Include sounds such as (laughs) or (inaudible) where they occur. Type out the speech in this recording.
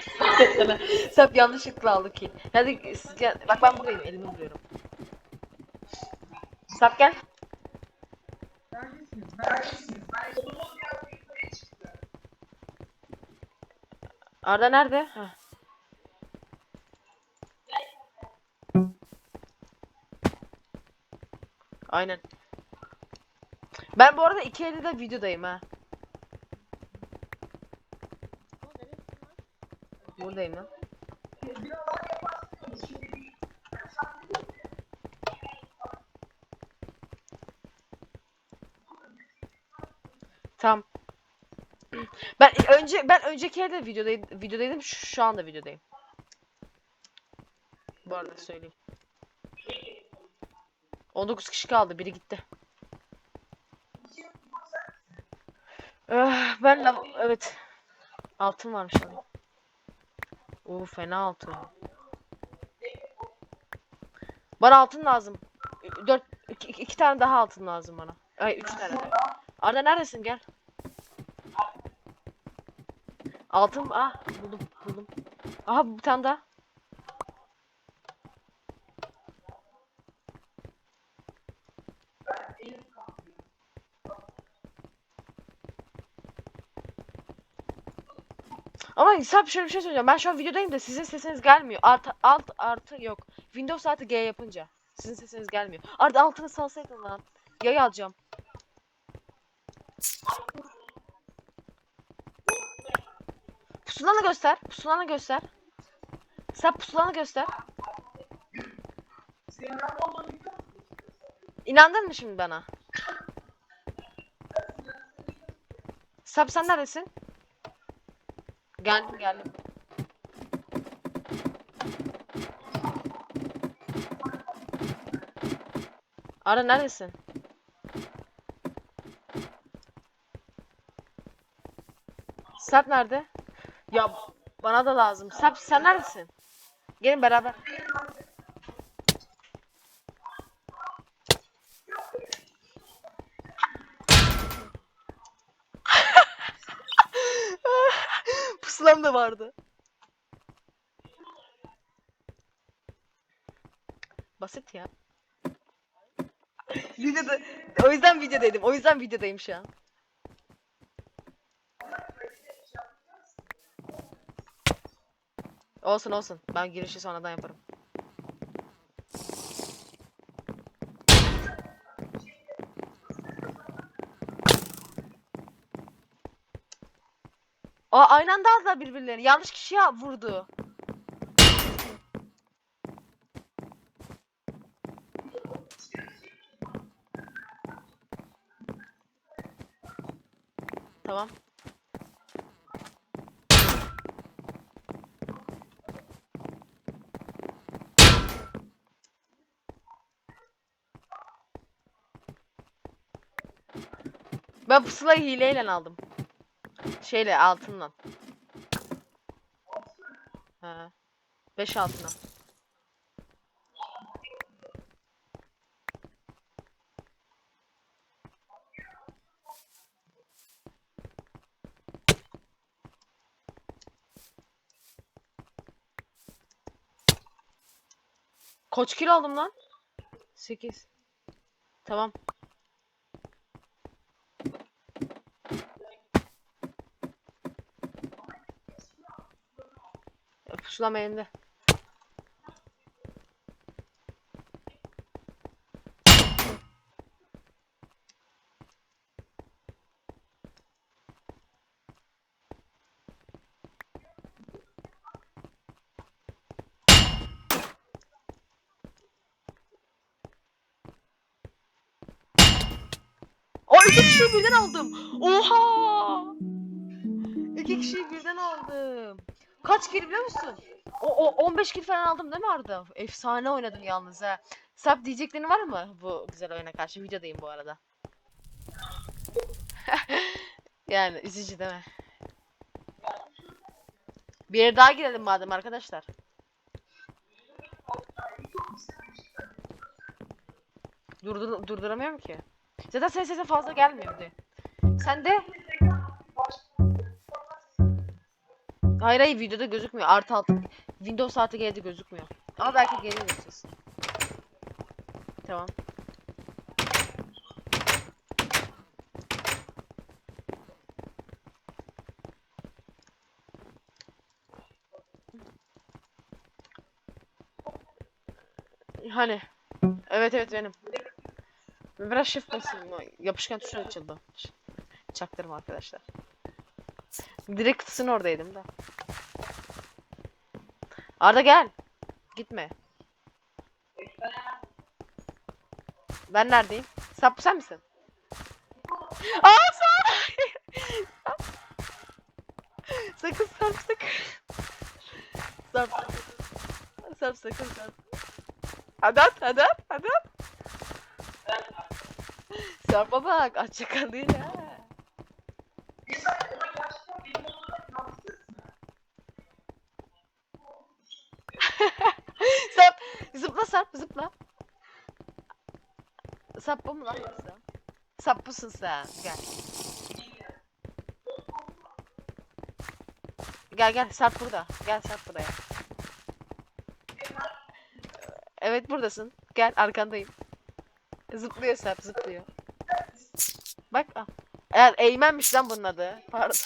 (laughs) Sap yanlışlıkla aldı ki. Hadi siz gel. Bak ben buradayım elimi vuruyorum. Sap gel. Arda nerede? Heh. Aynen. Ben bu arada iki elde de videodayım ha. Buradayım lan. Tamam. Ben önce ben önceki elde videodaydım, videodaydım şu, şu anda videodayım. Bu arada söyleyeyim. 19 kişi kaldı, biri gitti. Eh, ben lav evet. Altın varmış abi. Oo fena altın. Bana altın lazım. 4 2, iki tane daha altın lazım bana. Ay 3 tane. Arda neredesin gel. Altın ah buldum buldum. Aha bir tane daha. Ama hesap şöyle bir şey söyleyeceğim. Ben şu an videodayım da sizin sesiniz gelmiyor. Artı alt artı yok. Windows artı G yapınca sizin sesiniz gelmiyor. Arda altını salsaydın lan. Yay alacağım. Pusulanı göster. Pusulanı göster. Sen pusulanı göster. İnandın mı şimdi bana? Sap sen neredesin? Geldim geldim. Ara neredesin? Sap nerede? Ya bana da lazım. Sap sen neredesin? Gelin beraber. Pusulam da vardı. Basit ya. Videoda, o yüzden videodaydım. O yüzden videodayım şu an. Olsun olsun. Ben girişi sonradan yaparım. Aa aynı anda aldılar birbirlerini. Yanlış kişiye vurdu. Tamam. Ben pusulayı hileyle aldım. Şeyle altından. He. 5 altına. Kaç kilo aldım lan? 8. Tamam. Pusula elinde. İki kişiyi birden aldım. Oha! İki kişiyi birden aldım. Kaç kill biliyor musun? O, o 15 kill falan aldım değil mi Arda? Efsane oynadın yalnız ha. Sap diyeceklerin var mı bu güzel oyuna karşı? Videodayım bu arada. (laughs) yani üzücü değil mi? Bir yere daha girelim madem arkadaşlar. Durdur durduramıyorum ki. Zaten senin sesin fazla gelmiyor bir de. Sen de Hayır hayır videoda gözükmüyor. Artı altı. Windows artı G'de gözükmüyor. Ama belki geliyor ses. Tamam. Hani? Evet evet benim. Biraz shift basayım. Yapışkan tuşuna açıldı. Çaktırma arkadaşlar. Direkt kutusun oradaydım da. Arda gel. Gitme. Ben neredeyim? Sap sen misin? Aa sap! sakın sap sakın. Sap. Sap sakın sap. Hadi at hadi at hadi at. Sarpa bak aç şaka değil ha. Sap zıpla Sarp zıpla. Sap bu mu lan yoksa? Sap busun sen gel. Gel gel Sarp burada. Gel Sarp buraya. Evet buradasın. Gel arkandayım. Zıplıyor Sarp zıplıyor. Bak ah. Eğer eğmenmiş lan bunun adı. Pardon.